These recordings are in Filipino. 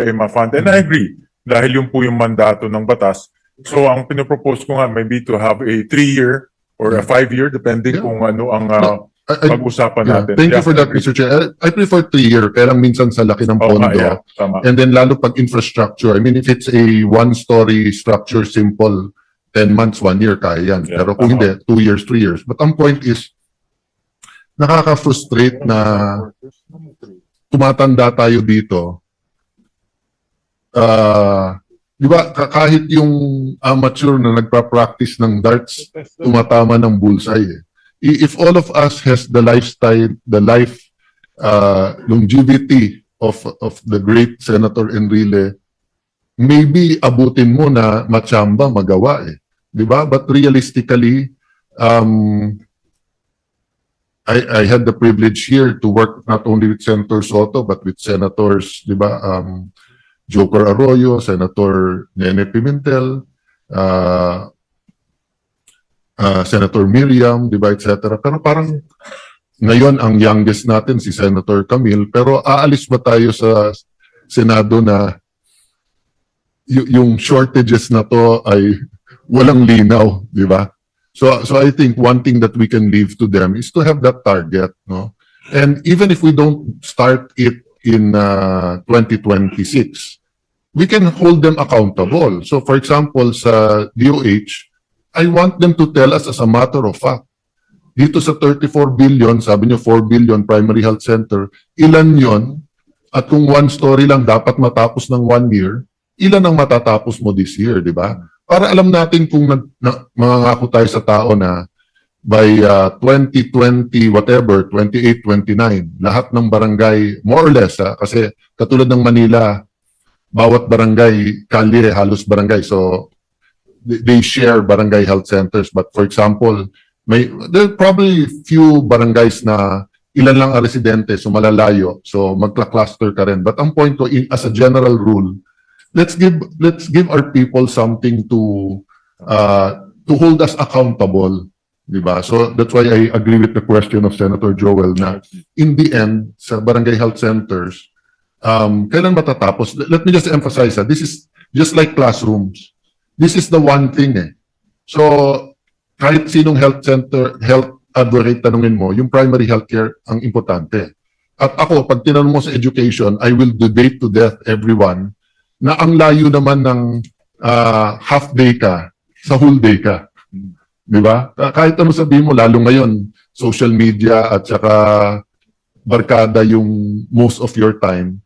EMA fund. And I agree, dahil yun po yung mandato ng batas. So ang pinopropose ko nga, maybe to have a three-year or a five-year, depending Yeah. kung ano ang uh, I- pag-usapan yeah, natin. thank you Yeah, for that. Mr. Chair. I I prefer three-year, lang minsan sa laki ng pondo. nga, yeah, tama. And then lalo pag infrastructure, I mean, if it's a one-story structure, simple, 10 months, one year, kaya yan. Yeah, Pero kung tama. hindi, two years, three years. But ang point is, nakaka-frustrate na tumatanda tayo dito. Ah, di ba, ka- kahit yung amateur na nagpa-practice ng darts, tumatama ng bullseye. eh. If all of us has the lifestyle, the life uh, longevity of of the great Senator Enrile, maybe abutin mo na machamba magawa eh. 'Di ba? But realistically, um, I, I had the privilege here to work not only with Senator Soto but with Senators, 'di ba? Um, Joker Arroyo, Senator Nene Pimentel, uh, uh, Senator Miriam, di ba, etc. Pero parang ngayon ang youngest natin si Senator Camille, pero aalis ba tayo sa Senado na yung shortages na to ay walang linaw, di ba? So so I think one thing that we can leave to them is to have that target, no? And even if we don't start it in uh, 2026, we can hold them accountable. So for example, sa DOH, I want them to tell us as a matter of fact. Dito sa 34 billion, sabi nyo 4 billion primary health center, ilan yon At kung one story lang dapat matapos ng one year, ilan ang matatapos mo this year, di ba? Para alam natin kung nag, na, mangangako tayo sa tao na by uh, 2020 whatever, 28, 29, lahat ng barangay, more or less, ah, kasi katulad ng Manila, bawat barangay, kalye, halos barangay. So, they, share barangay health centers. But for example, may, there probably few barangays na ilan lang ang residente, so malalayo. So, magkla-cluster ka rin. But ang point ko, in, as a general rule, let's give, let's give our people something to, uh, to hold us accountable. Diba? So that's why I agree with the question of Senator Joel na in the end, sa barangay health centers, um, kailan matatapos? Let me just emphasize that this is just like classrooms. This is the one thing eh. So, kahit sinong health center, health advocate tanungin mo, yung primary healthcare ang importante. At ako, pag tinanong mo sa education, I will debate to death everyone na ang layo naman ng ah, half day ka sa whole day ka. Di ba? Ah, Kahit ano sabihin mo, lalo ngayon, social media at saka barkada yung most of your time,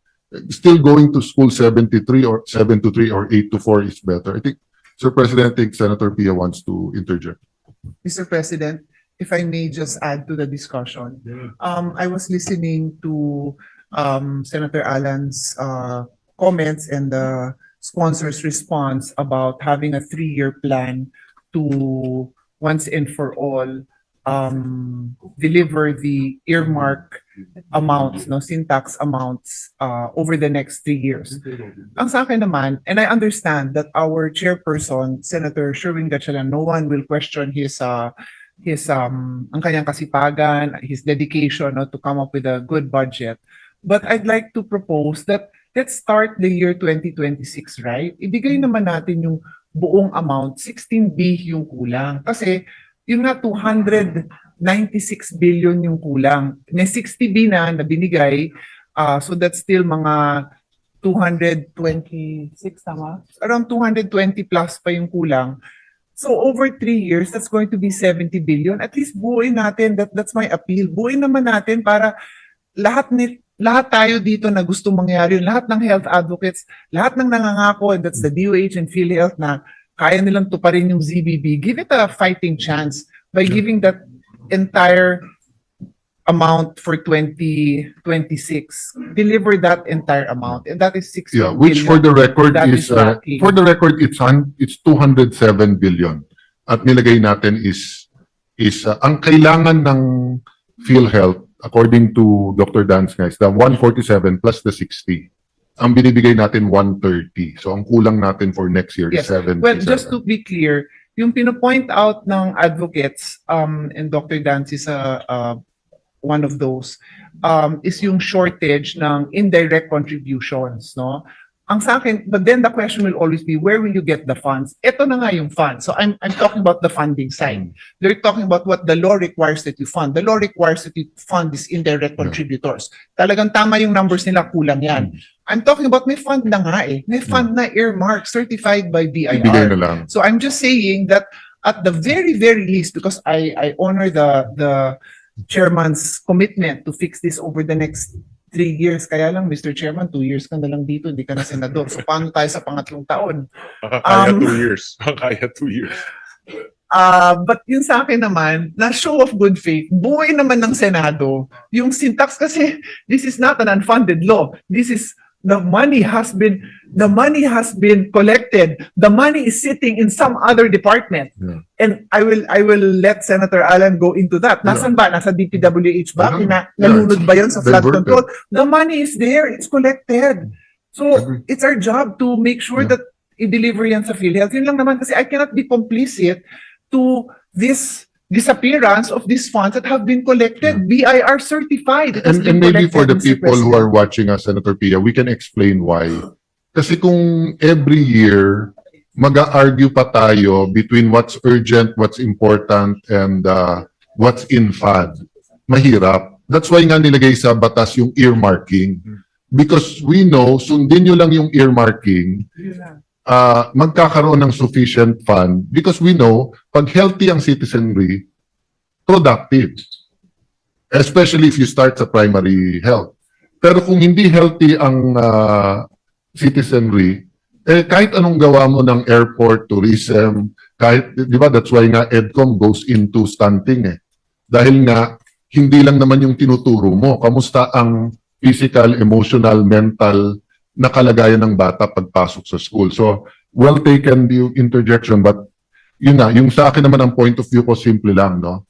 still going to school 73 or 7 to 3 or 8 to 4 is better. I think, Sir President, I think Senator Pia wants to interject. Mr. President, if I may just add to the discussion. Um, I was listening to um, Senator Allen's uh, comments and the sponsor's response about having a three-year plan to once and for all um, deliver the earmark amounts, no, syntax amounts uh, over the next three years. Ang sa akin naman, and I understand that our chairperson, Senator Sherwin Gatchalian, no one will question his uh, his um ang kanyang kasipagan, his dedication no, to come up with a good budget. But I'd like to propose that let's start the year 2026, right? Ibigay naman natin yung buong amount, 16B yung kulang. Kasi yun nga 296 billion yung kulang. May 60B na na binigay, ah, so that's still mga 226 tama? Around 220 plus pa yung kulang. So over three years, that's going to be 70 billion. At least buuin natin. That, that's my appeal. Buuin naman natin para lahat ni lahat tayo dito na gusto mangyari lahat ng health advocates, lahat ng nangangako, and that's the DOH and PhilHealth na kaya nilang tuparin yung ZBB, give it a fighting chance by giving that entire amount for 2026. Deliver that entire amount. And that is 60 Yeah, which for the record That is, is uh, lacking. for the record, it's hun- it's 207 billion. At nilagay natin is, is, uh, ang kailangan ng PhilHealth, according to Dr. Dance guys, the 147 plus the 60. Ang binibigay natin 130. So ang kulang natin for next year is Yes. 77. Well, just to be clear, yung pinopoint out ng advocates, um, and Dr. Dance is a, uh, one of those, um, is yung shortage ng indirect contributions, no? Ang sa akin, but then the question will always be, where will you get the funds? Ito na nga yung funds. So I'm, I'm talking about the funding side. They're talking about what the law requires that you fund. The law requires that you fund these indirect contributors. Talagang tama yung numbers nila, kulang yan. I'm talking about may fund na nga eh. May fund na earmark, certified by BIR. So I'm just saying that at the very, very least, because I, I honor the, the chairman's commitment to fix this over the next three years. Kaya lang, Mr. Chairman, two years ka na lang dito, hindi ka na senador. So paano tayo sa pangatlong taon? Makakaya Um, two years. Makakaya two years. Ah, but yun sa akin naman, na show of good faith, buhay naman ng Senado, yung syntax kasi, this is not an unfunded law. This is, the money has been, the money has been collected. The money is sitting in some other department. Yeah. And I will, I will let Senator Alan go into that. Nasaan ba? Nasa DPWH ba? Yeah. Yeah, nalunod ba yun sa flood control? The money is there. It's collected. So, it's our job to make sure Yeah. that i-deliver yan sa PhilHealth. Yun lang naman kasi I cannot be complicit to this disappearance of these funds that have been collected, BIR certified. It has And, and maybe for the Mr. people who President. are watching us, Senator Pia, we can explain why. Kasi kung every year, mag-argue pa tayo between what's urgent, what's important, and uh, what's in FAD, mahirap. That's why nga nilagay sa batas yung earmarking. Because we know, sundin nyo lang yung earmarking. Uh, magkakaroon ng sufficient fund because we know pag healthy ang citizenry, productive. Especially if you start sa primary health. Pero kung hindi healthy ang uh, citizenry, eh kahit anong gawa mo ng airport, tourism, kahit, di ba, that's why nga EDCOM goes into stunting eh. Dahil nga, hindi lang naman yung tinuturo mo. Kamusta ang physical, emotional, mental na kalagayan ng bata pagpasok sa school. So, well taken yung interjection, but yun na, yung sa akin naman ang point of view ko simple lang, no?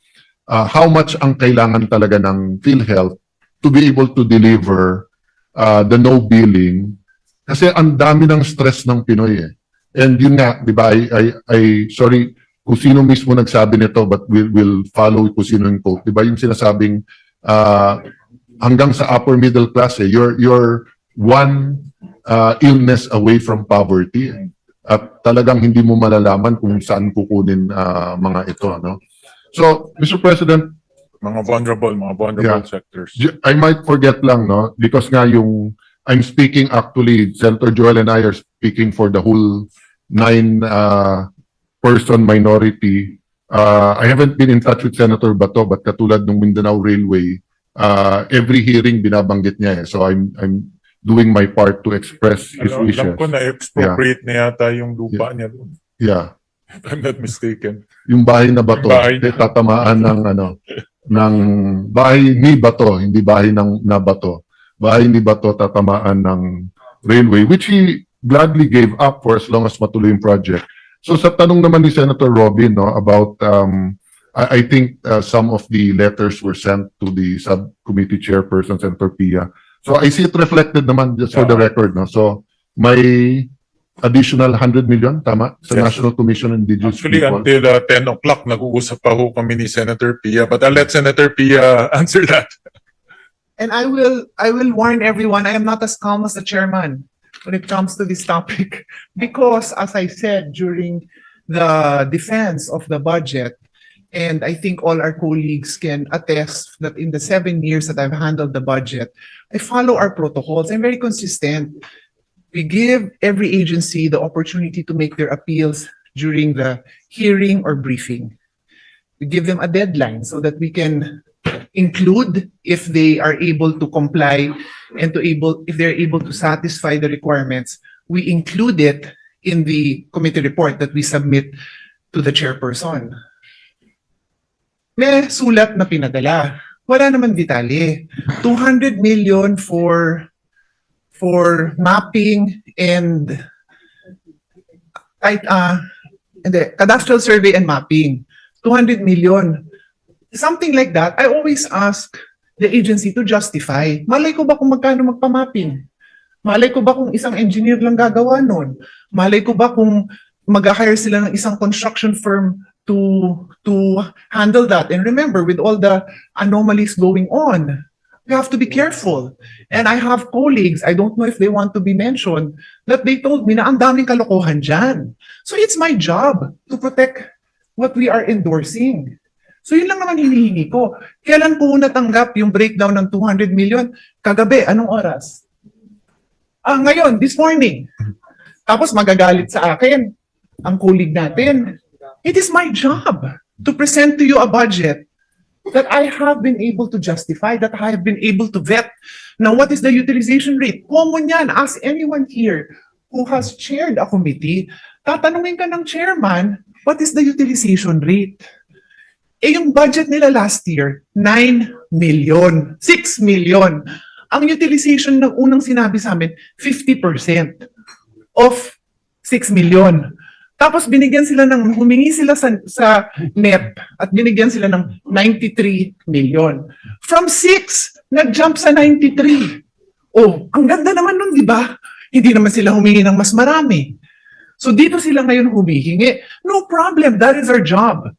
Uh, how much ang kailangan talaga ng PhilHealth to be able to deliver uh, the no billing kasi ang dami ng stress ng Pinoy eh. And yun nga, di ba, I, I, I, sorry kung sino mismo nagsabi nito, but we'll, we'll follow kung sino yung quote. Di ba yung sinasabing uh, hanggang sa upper middle class eh, you're, you're one uh, illness away from poverty. At talagang hindi mo malalaman kung saan kukunin uh, mga ito. No? So, Mr. President, Mga vulnerable, mga vulnerable Yeah. sectors. I might forget lang, no? Because nga yung, I'm speaking actually, Senator Joel and I are speaking for the whole nine uh, person minority. Uh, I haven't been in touch with Senator Bato, but katulad ng Mindanao Railway, uh, every hearing binabanggit niya eh. So I'm, I'm doing my part to express his Alam, wishes. alam ko na expropriate na yata yung lupa niya doon. Yeah. If I'm not mistaken. Yung bahay na bato, Yung bahay eh, tatamaan ng ano, ng bahay ni bato, hindi bahay ng na bato. Bahay ni bato tatamaan ng railway, which he gladly gave up for as long as matuloy yung project. So sa tanong naman ni Senator Robin no about um I, I think uh, some of the letters were sent to the subcommittee chairperson Senator Pia. So I see it reflected naman just for the record no. So may additional 100 million tama sa Yes. National Commission on Indigenous Actually, People. until uh, 10 o'clock, nag-uusap pa ho kami ni Senator Pia. But I'll let Senator Pia answer that. And I will, I will warn everyone, I am not as calm as the chairman when it comes to this topic. Because as I said during the defense of the budget, and I think all our colleagues can attest that in the seven years that I've handled the budget, I follow our protocols. I'm very consistent. We give every agency the opportunity to make their appeals during the hearing or briefing. We give them a deadline so that we can include if they are able to comply and to able, if they're able to satisfy the requirements, we include it in the committee report that we submit to the chairperson. May sulat na pinadala. Wala naman detalye. 200 million for for mapping and ay ah hindi, cadastral survey and mapping. 200 million something like that, I always ask the agency to justify. Malay ko ba kung magkano magpamapping? Malay ko ba kung isang engineer lang gagawa nun? Malay ko ba kung mag-hire sila ng isang construction firm to to handle that? And remember, with all the anomalies going on, You have to be careful. And I have colleagues, I don't know if they want to be mentioned, that they told me na ang daming kalokohan dyan. So it's my job to protect what we are endorsing. So yun lang naman hinihingi ko. Kailan po natanggap yung breakdown ng 200 million? Kagabi, anong oras? Ah, ngayon, this morning. Tapos magagalit sa akin ang colleague natin. It is my job to present to you a budget that I have been able to justify, that I have been able to vet. Now, what is the utilization rate? Common yan. Ask anyone here who has chaired a committee, tatanungin ka ng chairman, what is the utilization rate? Eh, yung budget nila last year, 9 million, 6 million. Ang utilization ng unang sinabi sa amin, 50% of 6 million. Tapos binigyan sila ng, humingi sila sa, sa NEP at binigyan sila ng 93 million. From 6, nag-jump sa 93. Oh, ang ganda naman nun, di ba? Hindi naman sila humingi ng mas marami. So dito sila ngayon humihingi. No problem, that is our job.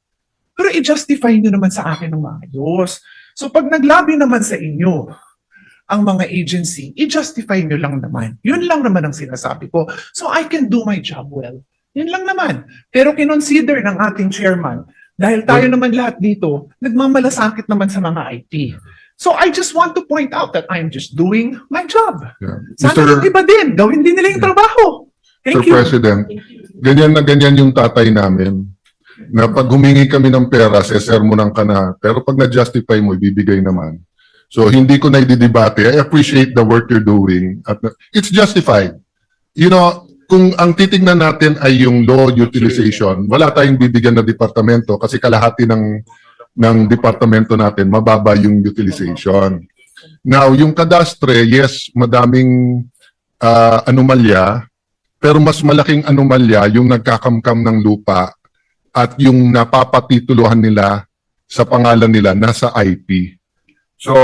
Pero i-justify nyo naman sa akin ng maayos. So pag naglabi naman sa inyo, ang mga agency, i-justify nyo lang naman. Yun lang naman ang sinasabi ko. So I can do my job well. Yun lang naman. Pero kinonsider ng ating chairman, dahil tayo naman lahat dito, nagmamalasakit naman sa mga IT. So I just want to point out that I'm just doing my job. Yeah. Sana Mr. yung iba din, gawin din nila yung trabaho. Thank Mr. you. President, ganyan na ganyan yung tatay namin. Na pag humingi kami ng pera, sesermonan ka na. Pero pag na-justify mo, ibibigay naman. So, hindi ko na ididebate. I appreciate the work you're doing. At it's justified. You know, kung ang titingnan natin ay yung low utilization, wala tayong bibigyan na departamento kasi kalahati ng ng departamento natin mababa yung utilization. Now, yung kadastre, yes, madaming ah, anomalya, pero mas malaking anomalya yung nagkakamkam ng lupa at yung napapatituluhan nila sa pangalan nila nasa IP. So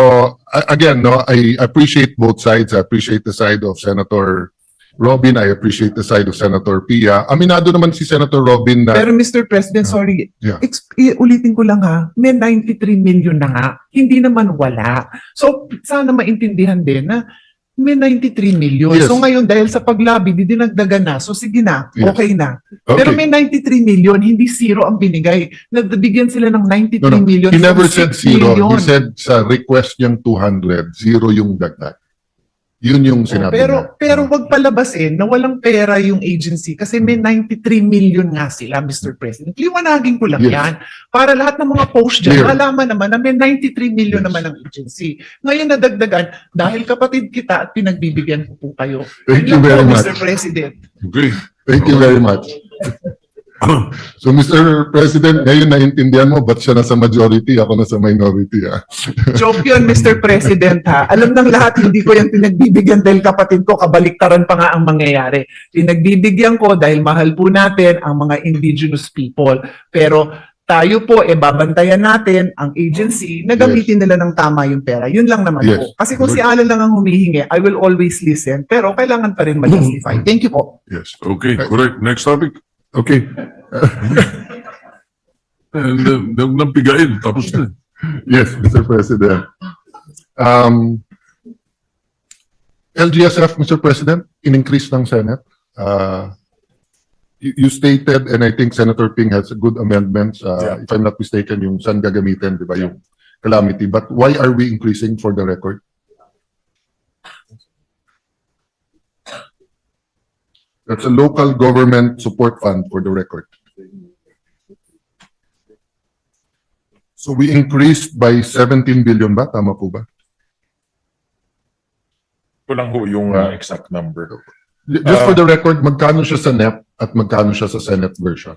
again, no, I appreciate both sides. I appreciate the side of Senator Robin. I appreciate the side of Senator Pia. Aminado naman si Senator Robin na Pero Mr. President, sorry, Yeah. ex- i- ulitin ko lang ha, may 93 million na nga, hindi naman wala. So sana maintindihan din na may 93 million. Yes. So ngayon dahil sa paglabi, di dinagdagan na, so sige na, Yes. okay na. okay. Pero may 93 million, hindi zero ang binigay. Nagbigyan sila ng 93 No, no. million. He never said 6 zero. million. He said sa request niyang 200, zero yung dagdag. Yun yung sinabi pero niya. pero wag palabasin na walang pera yung agency kasi may 93 million nga sila, Mr. President. Liwanagin ko lang Yes. yan. Para lahat ng mga post dyan, Clear. malaman naman na may 93 million Yes. naman ang agency. Ngayon nadagdagan, dahil kapatid kita at pinagbibigyan ko po kayo. Thank Yun you very po, much. Mr. President. Okay. Thank you very much. So, Mr. President, ngayon naintindihan mo, ba't siya nasa majority, ako nasa minority, ah? Joke yun, Mr. President ha. Alam ng lahat, hindi ko yan pinagbibigyan dahil kapatid ko, kabaliktaran pa nga ang mangyayari. Pinagbibigyan ko dahil mahal po natin ang mga indigenous people. Pero tayo po, e babantayan natin ang agency na gamitin nila ng tama yung pera. Yun lang naman Yes. po. Kasi kung si Alan lang ang humihingi, I will always listen. Pero kailangan pa rin ma-justify. Thank you po. Yes. Okay, correct. Next topic. Okay. And uh, huwag nang pigain. Tapos na. Yes, Mr. President. Um, LGSF, Mr. President, in-increase ng Senate. Uh, you, you stated, and I think Senator Ping has good amendments, uh, if I'm not mistaken, yung saan gagamitin, di ba, yung calamity. But why are we increasing for the record? That's a local government support fund for the record. So we increased by 17 billion ba? Tama po ba? Ko lang ho yung uh, exact number. Just for the record, magkano siya sa NEP at magkano siya sa Senate version?